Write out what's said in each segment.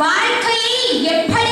வாழ்க்கையை எப்படி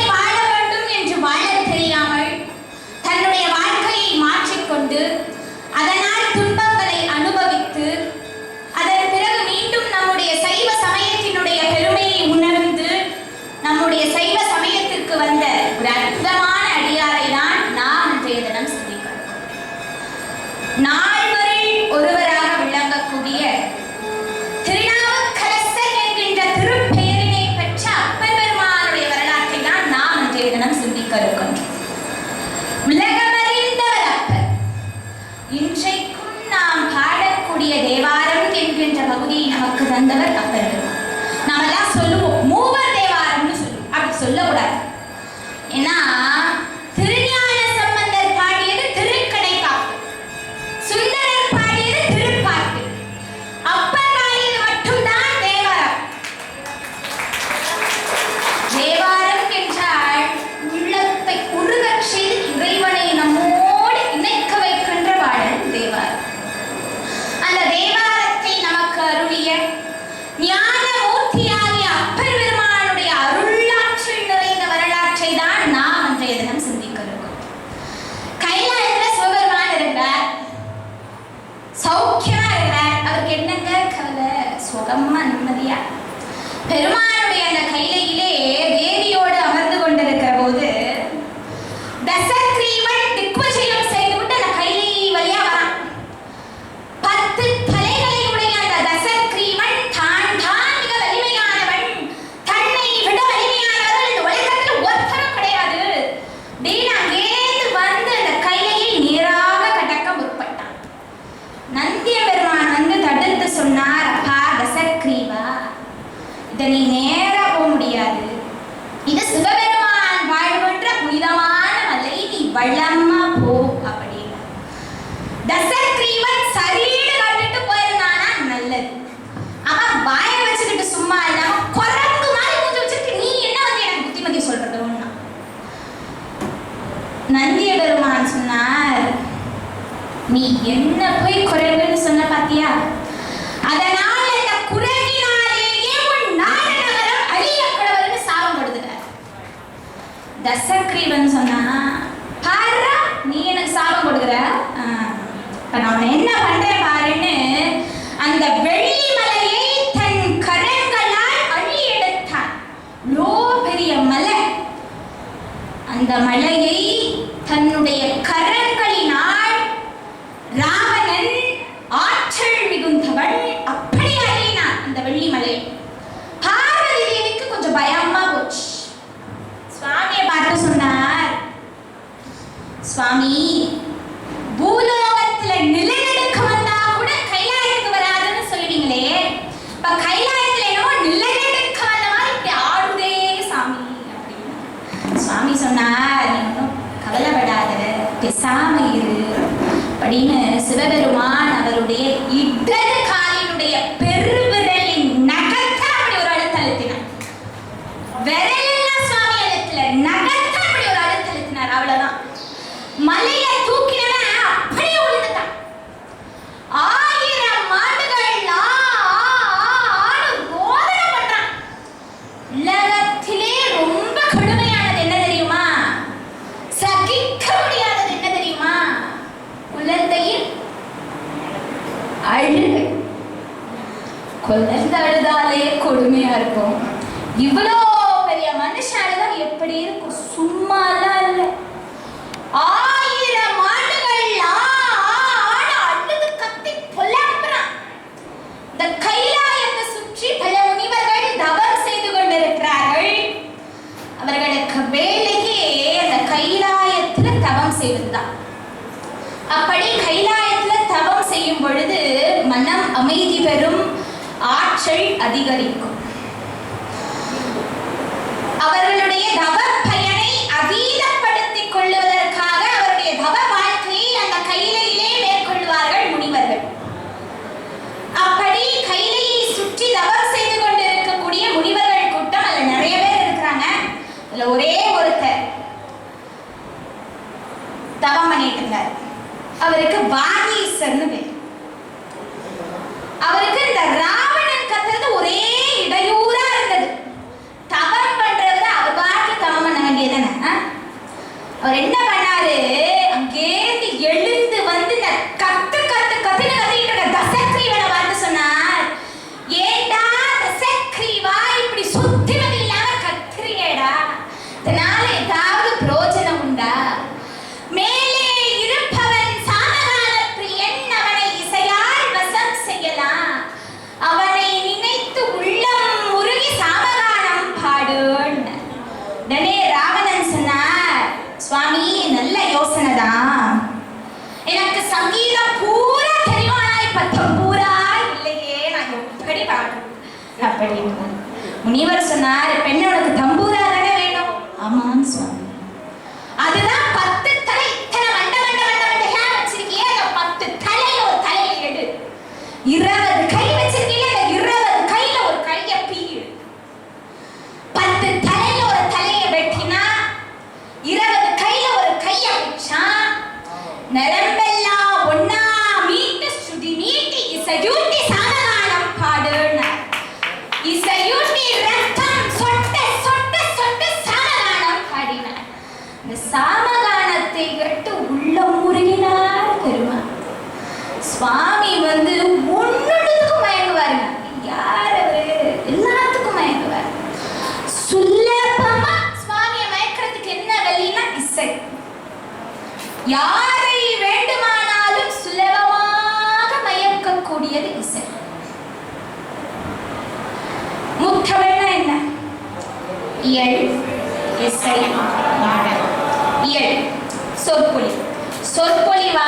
那买来给。வேலையே அந்த கைலாயத்துல தவம் செய்வதுதான் அப்படி கைலாயத்துல தவம் செய்யும் பொழுது மனம் அமைதி பெறும் ஆற்றல் அதிகரிக்கும். அவர்களுடைய தவ தவம் பண்ணிட்டு இருந்தார். அவருக்கு பாகீசர்னு பேர். அவருக்கு இந்த ராவணன் கத்துறது ஒரே இடையூறா இருந்தது. தவம் பண்றது அவர் பாட்டு தவம் பண்ண வேண்டியதானே அவர் என்ன பண்ணாரு? சுவாமி வந்து ஒன்னுக்கும் மயங்குவாருங்க யார் அவரு எல்லாத்துக்கும் மயங்குவார். சுலபமா சுவாமியை மயக்கிறதுக்கு என்ன வழினா இசை. யாரை வேண்டுமானாலும் சுலபமாக மயக்கக்கூடியது இசை. முத்தமிழ்னா என்ன? இயல் இசை இயல் சொற்பொழி. சொற்பொழிவா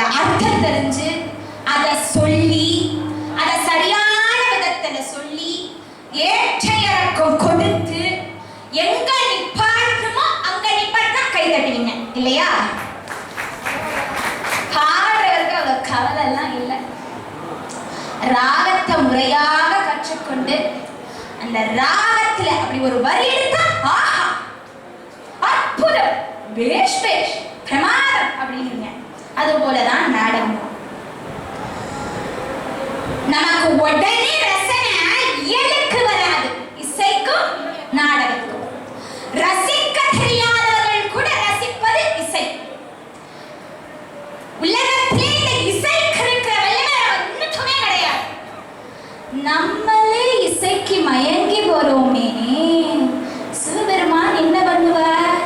அதுல அர்த்தம் தெரிஞ்சு அதை சொல்லி அதை சரியான விதத்துல சொல்லி ஏற்ற இறக்கம் கொடுத்து எங்க நிப்பாட்டுமோ அங்க நிப்பாட்டினா கை தட்டுவீங்க இல்லையா? பாடுறவருக்கு அவ்வளவு கவலை எல்லாம் இல்லை. ராகத்தை முறையாக கற்றுக்கொண்டு அந்த ராகத்துல அப்படி ஒரு வரி எடுத்தா ஆஹா அற்புதம் பேஷ் பேஷ் பிரமாதம் அப்படின்னு அது போலதான் நாடகம் நமக்கு உடனே ரசனை இயலுக்கு வராது. இசைக்கும் நாடகத்துக்கும். ரசிக்க தெரியாதவர்கள் கூட ரசிப்பது இசை. உலகத்திலே இந்த இசைக்கு இருக்கிற வல்லமை ஒன்றுக்குமே கிடையாது. நம்மளே இசைக்கு மயங்கி போறோமே சிவபெருமான் என்ன பண்ணுவார்?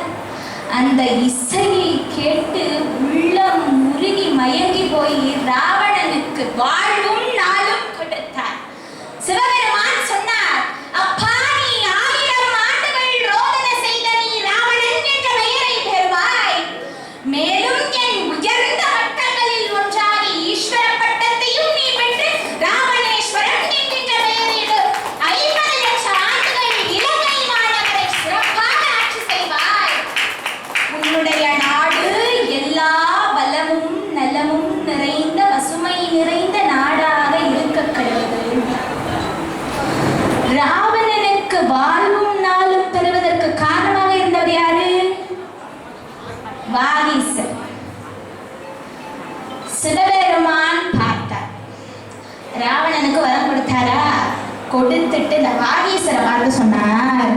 அந்த இசை கேட்டு உள்ளம் உருகி மயங்கி போய் ராவணனுக்கு ராவணனுக்கு வாழ்வும் நாளும் பெறுவதற்கு காரணமாக இருந்தவர் யாரு? வாகீசர் சிவபெருமான் பார்த்தார். ராவணனுக்கு வரம் கொடுத்தாரா? கொடுத்துட்டு இந்த வாகீசரை பார்த்து சொன்னார்.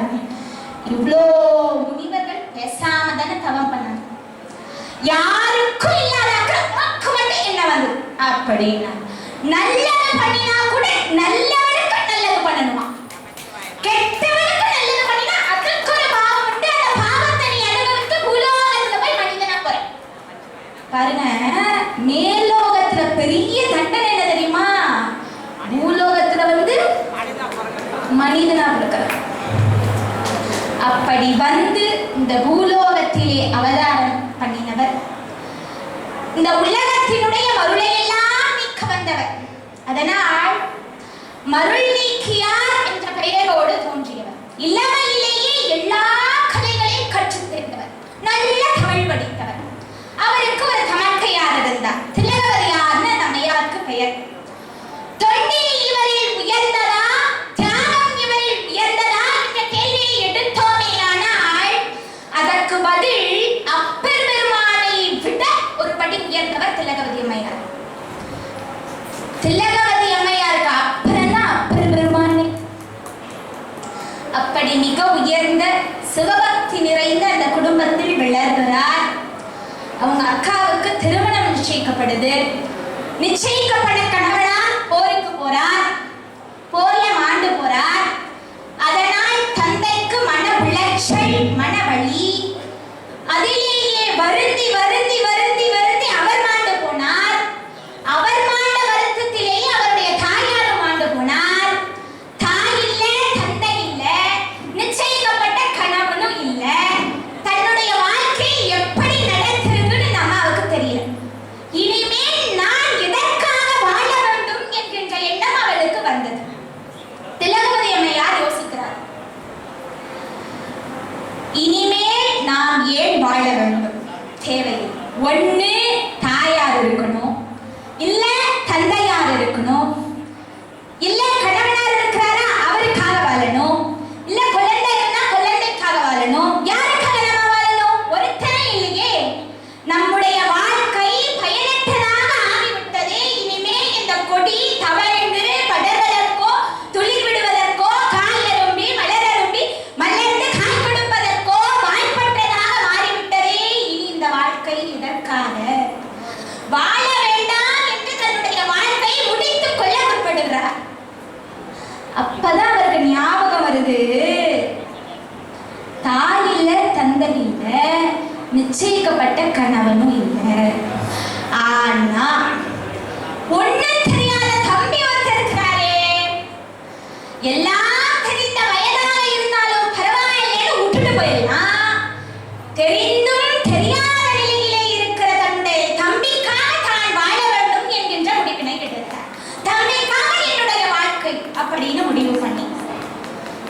இவ்வளோ முனிவர்கள் பேசாம தானே தவம் பண்ணாங்க. யாருக்கும் இல்லாத உனக்கு மட்டும் என்ன வந்து அப்படின்னா நல்லது பண்ணினா கூட நல்லவனுக்கு நல்லது பண்ணணுமா? பாருங்க மேலோகத்துல பெரிய தண்டனை என்ன தெரியுமா? பூலோகத்துல வந்து மனிதனா பிறக்கிறது அப்படி வந்து இந்த பூலோகத்திலே அவதாரம் பண்ணினவர். இந்த உலகத்தினுடைய மருளை எல்லாம் நீக்க வந்தவர். அதனால் மருள் நீக்கியார் பெயரோடு தோன்றியவர். இளமையிலேயே எல்லா கலைகளையும் கற்றுத் தேர்ந்தவர். நல்ல தமிழ் படித்தவர். அவருக்கு ஒரு தமக்கையார் இருந்தார். திலகவதியார்னு அந்த அம்மையாருக்கு பெயர். தொண்டில் இவரில் உயர்ந்த மிக உயர்ந்த சிவபக்தி நிறைந்த அந்த குடும்பத்தில் விளர்கிறார். அவங்க அக்காவுக்கு திருமணம் நிச்சயிக்கப்படுது. நிச்சயிக்கப்பட கணவனா போருக்கு போறார்.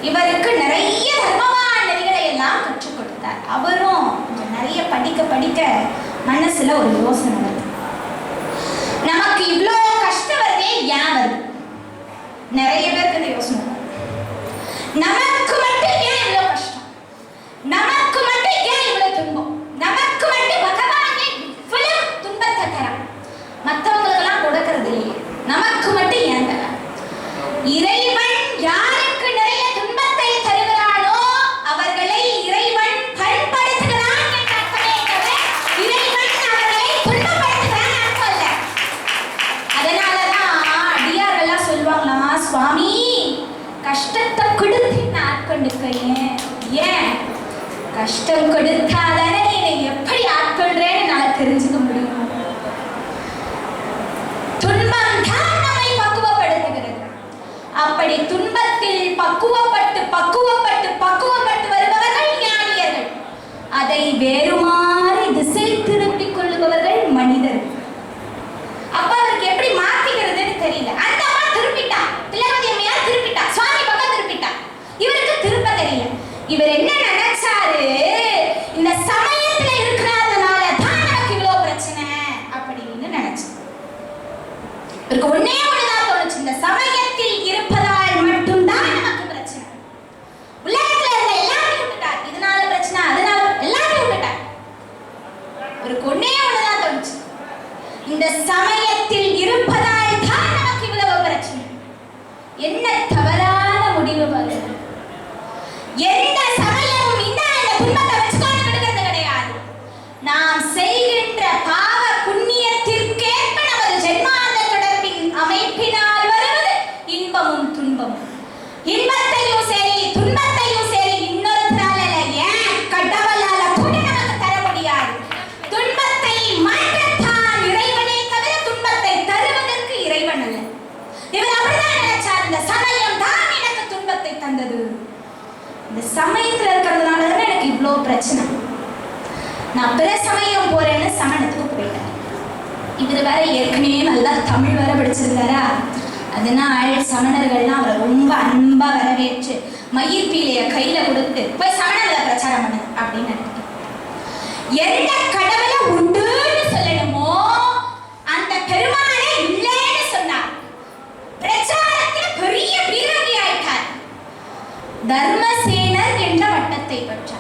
இவருக்கு நிறைய தர்மமான நதிகளை எல்லாம் கற்றுக் கொடுத்தார். அவரும் கொஞ்சம் நிறைய படிக்க படிக்க மனசுல ஒரு யோசனை வருது. நமக்கு இவ்வளவு கஷ்டம் வருதே ஏன் வருது? நிறைய பேருக்கு யோசனை நமக்கு கஷ்டம் கொடுத்தா என்னை எப்படி ஆட்கொள்றேன்னு நான் தெரிஞ்சுக்க முடியும். துன்பம் பக்குவப்படுத்துகிறது. அப்படி துன்பத்தில் பக்குவப்பட்டு பக்குவப்பட்டு பக்குவப்பட்டு வருபவர்கள் ஞானியர்கள். அதை வேறுமா பிரச்சனை. நான் பிற சமயம் போறேன்னு சமணத்துக்கு போயிட்டேன். இவர் வேற ஏற்கனவே நல்லா தமிழ் வர படிச்சிருந்தாரா அதனால் சமணர்கள்லாம் அவரை ரொம்ப அன்பா வரவேற்று மயிர் பீலைய கையில கொடுத்து போய் சமணங்களை பிரச்சாரம் பண்ணு அப்படின்னு எந்த கடவுளை உண்டுன்னு சொல்லணுமோ அந்த பெருமாளே இல்லைன்னு சொன்னார். பிரச்சாரத்தில் பெரிய பீரங்கி ஆயிட்டார் தர்மசேனர் என்ற வட்டத்தை பெற்றார்.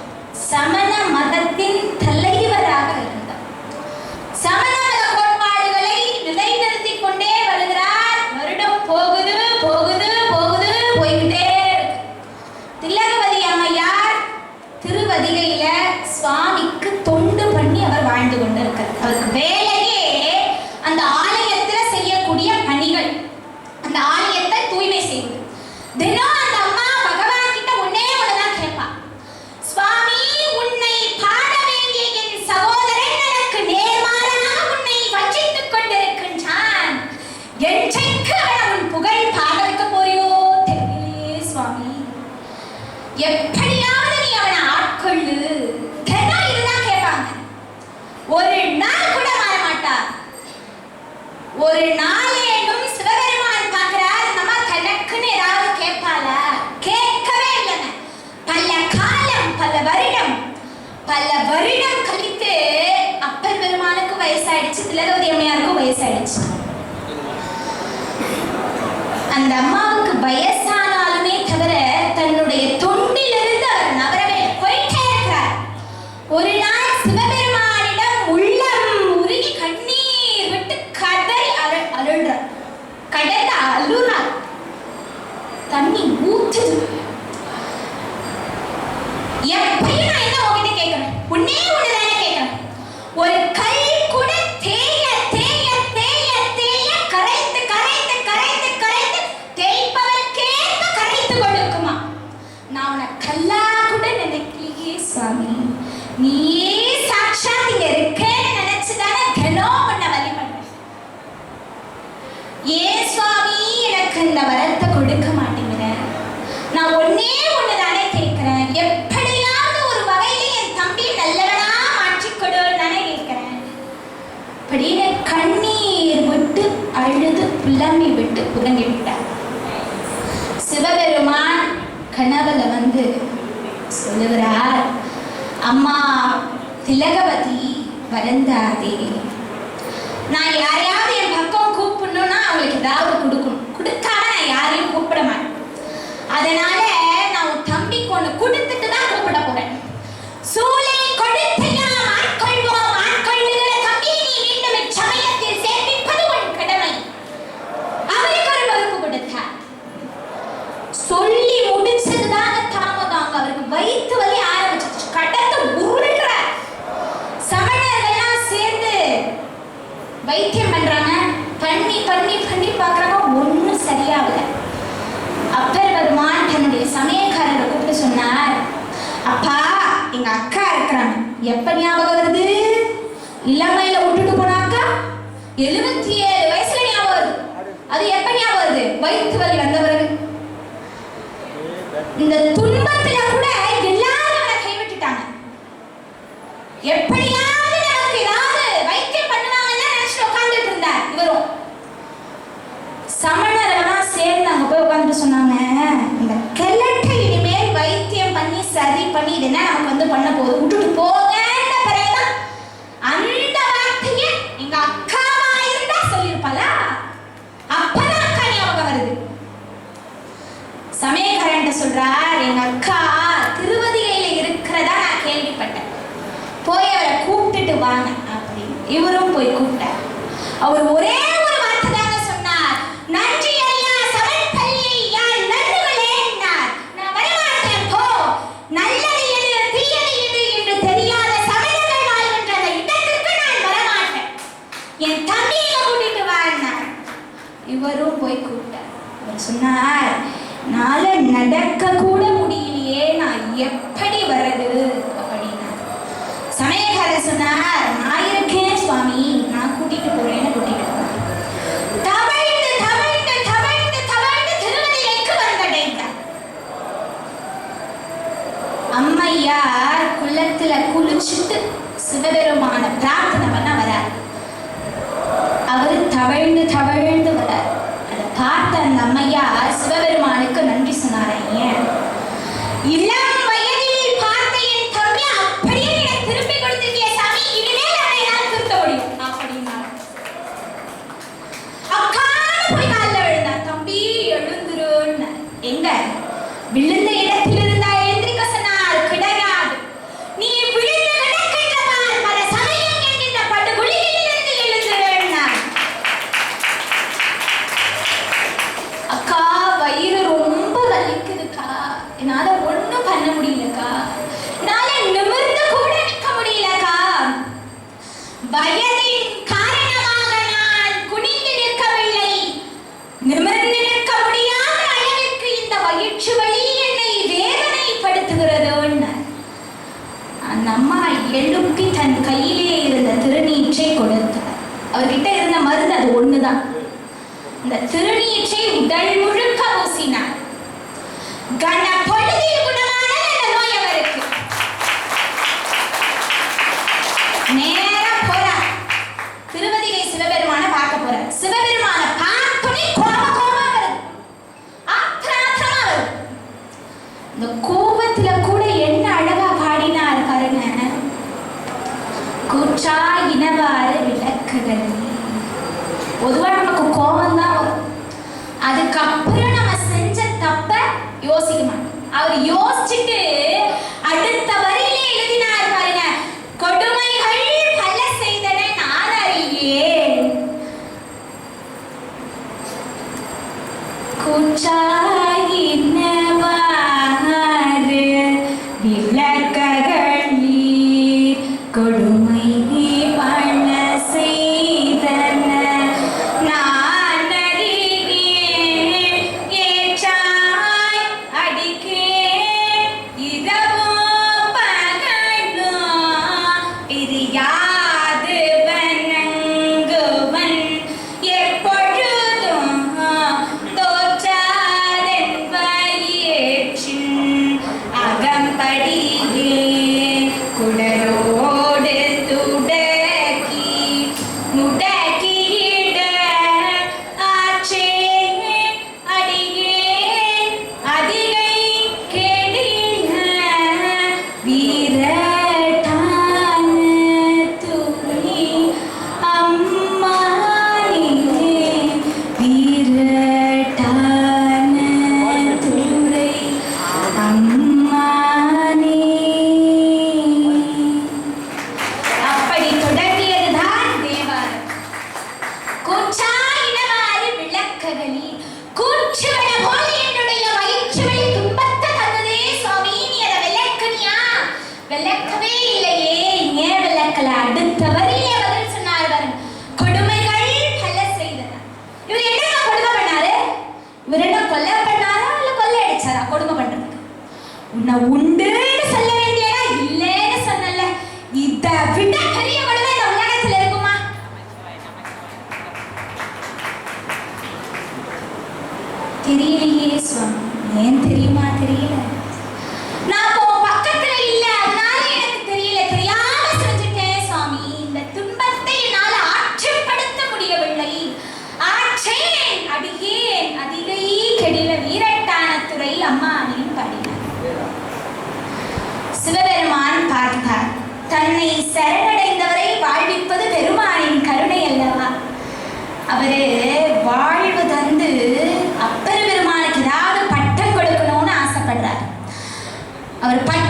சமண மதத்தில் திலகவதி அம்மையாருக்கும் வயசாயிடுச்சு. அந்த அம்மாவுக்கு வயசானாலுமே தவிர தன்னுடைய தொண்டிலிருந்து அவர் நவரவே போயிட்டே இருக்கிறார். ஒரு நாள் சிவபெருமானிடம் உள்ளம் உருகி கண்ணீர் விட்டு கதறி அழ அருள்றார். கடந்த அழுறார். தண்ணி ஊற்றுது எப்பயும் நான் என்ன உங்ககிட்ட கேட்கணும். உன்னே ஒண்ணுதானே கேட்கணும். ஒரு கல் புலம்பி புதங்கி விட்டார் சிவபெருமான் கனவுல வந்து சொல்லுகிறார் அம்மா திலகவதி வருந்தாதே நான் யாரையாவது என் பக்கம் கூப்பிடணும்னா அவங்களுக்கு ஏதாவது கொடுக்கணும். கொடுக்காம நான் யாரையும் கூப்பிட மாட்டேன். அதனால நான் உன் தம்பிக்கு ஒண்ணு கொடுத்துட்டு தான் கூப்பிட போறேன் சூளை கொடுத்தையா ஆட்கொள்வோம் ஆட்கொள்ளுகிற தம்பி நீ மீண்டும் இச்சமயத்தில் சேர்ப்பிப்பது உன் கடமை அவருக்கு ஒரு வகுப்பு கொடுத்தார் சொல்லி முடிச்சதுதாங்க தாமதம் அங்க அவருக்கு வயிற்று வலி ஆரம்பிச்சிச்சு கடந்து உருள்ற சமணர்கள்லாம் சேர்ந்து வைத்தியம் பண்றாங்க பண்ணி பண்ணி பண்ணி பார்க்கறாங்க ஒன்றும் சரியாகல. அப்பர் பெருமான் தன்னுடைய சமயக்காரரை கூப்பிட்டு சொன்னார் அப்பா எங்க அக்கா இருக்கிறாங்க. எப்ப ஞாபகம் வருது? இளமையில விட்டுட்டு போனாக்கா எழுபத்தி ஏழு வயசுல ஞாபகம் வருது. அது எப்ப ஞாபகம் வருது? வயிற்று வலி வந்த பிறகு இந்த துன்பத்துல கூட எல்லாரும் அவனை கைவிட்டுட்டாங்க எப்படியாவது நமக்கு ஏதாவது வைத்தியம் பண்ணுவாங்கன்னு நினைச்சிட்டு உட்கார்ந்துட்டு இருந்தார் இவரும் சமணரெல்லாம் சேர்ந்து அங்க போய் உட்கார்ந்துட்டு சொன்னாங்க இந்த கிழட்டை இனிமேல் வைத்தியம் பண்ணி சரி பண்ணி இது என்ன நமக்கு வந்து பண்ண போகுது விட்டுட்டு போகன்ற பிறகுதான் அந்த வார்த்தையை எங்க அக்காவா இருந்தா சொல்லியிருப்பாளா அப்பதான் அக்கா ஞாபகம் வருது சமயக்காரன்ட்ட சொல்றார் எங்க அக்கா திருவதிகையில இருக்கிறதா நான் கேள்விப்பட்டேன் போய் அவரை கூப்பிட்டுட்டு வாங்க அப்படின்னு இவரும் போய் கூப்பிட்டார். அவர் ஒரே ஒரு வார்த்தை தாங்க சொன்னார் நன்றி நன்றுகளே என்றார் நான் வரமாட்டேன் போ. நல்லது எது தீயது எது என்று தெரியாத சமயங்கள் வாழ்கின்ற அந்த இடத்திற்கு நான் வரமாட்டேன். என் தம்பியை கூட்டிட்டு வாழ்னார் இவரும் போய் கூப்பிட்டார். அவர் சொன்னார் நால நடக்க கூட முடியலையே நான் எப்படி வர்றது அப்படின்னார். சமயக்காரர் சொன்னார் ஞாயிறு சுவாமி நான் கூட்டிட்டு போறேன்னு கூட்டிட்டு போனார் தவழ்ந்து தவழ்ந்து தவழ்ந்து தவழ்ந்து திருவதிலைக்கு வந்தடைந்தார் அம்மையார் குளத்துல குளிச்சுட்டு சிவபெருமான பிரார்த்தனை பண்ண வரார். அவர் தவழ்ந்து தவழ்ந்து வரார். அதை பார்த்த அந்த அம்மையார் சிவபெருமானுக்கு நன்றி சொன்னாரே ஏன் இளம் விழுந்த இடத்தில் அவரு வாழ்வு தந்து அப்பர் பெருமானுக்கு ஏதாவது பட்டம் கொடுக்கணும்னு ஆசைப்படுறார். அவர் பட்டம்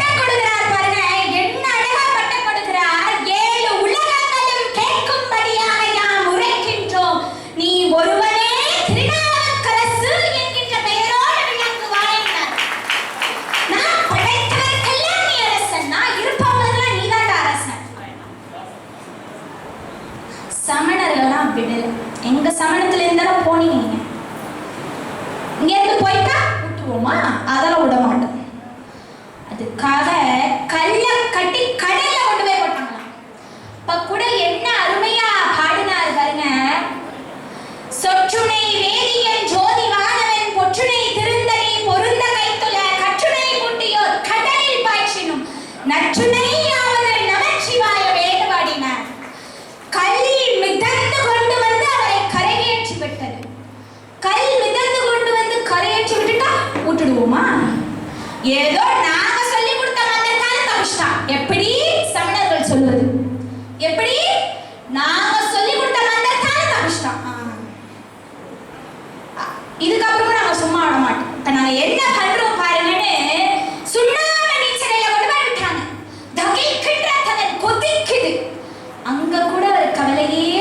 சமணத்துல இருந்தாலும் போனீங்க. இங்க இருந்து போயிட்டா விட்டுருவோமா அதெல்லாம் ஏதோ நாங்க சொல்லி கொடுத்த மந்திரத்தால தப்பிச்சிட்டான். எப்படி சமணர்கள் சொல்வது எப்படி? நாங்க சொல்லி கொடுத்த மந்திரத்தால தப்பிச்சிட்டான். இதுக்கப்புறமும் நாங்க சும்மா விட மாட்டோம். இப்ப நாங்க என்ன பண்றோம் பாருங்கன்னு சுண்ணாம நீச்சலையில கொண்டு போய் விட்டாங்க தகிக்கின்ற தனன் கொதிக்குது. அங்க கூட ஒரு கவலையே